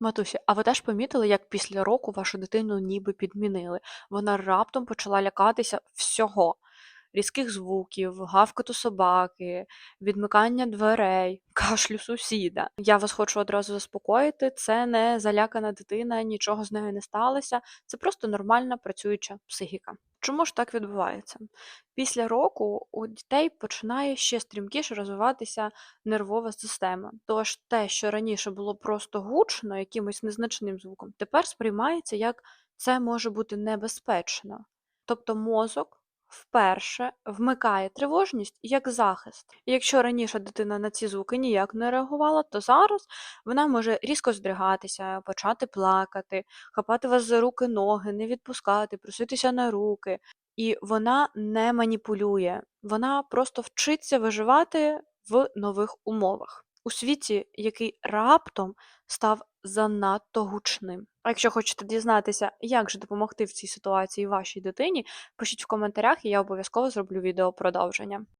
Матусі, а ви теж помітили, як після року вашу дитину ніби підмінили? Вона раптом почала лякатися всього: різких звуків, гавкоту собаки, відмикання дверей, кашлю сусіда. Я вас хочу одразу заспокоїти, це не залякана дитина, нічого з нею не сталося, це просто нормальна працююча психіка. Чому ж так відбувається? Після року у дітей починає ще стрімкіше розвиватися нервова система. Тож те, що раніше було просто гучно, якимось незначним звуком, тепер сприймається як це може бути небезпечно. Тобто мозок вперше вмикає тривожність як захист. І якщо раніше дитина на ці звуки ніяк не реагувала, то зараз вона може різко здригатися, почати плакати, хапати вас за руки, ноги, не відпускати, проситися на руки. І вона не маніпулює, вона просто вчиться виживати в нових умовах у світі, який раптом став занадто гучним. А якщо хочете дізнатися, як же допомогти в цій ситуації вашій дитині, пишіть в коментарях, і я обов'язково зроблю відео продовження.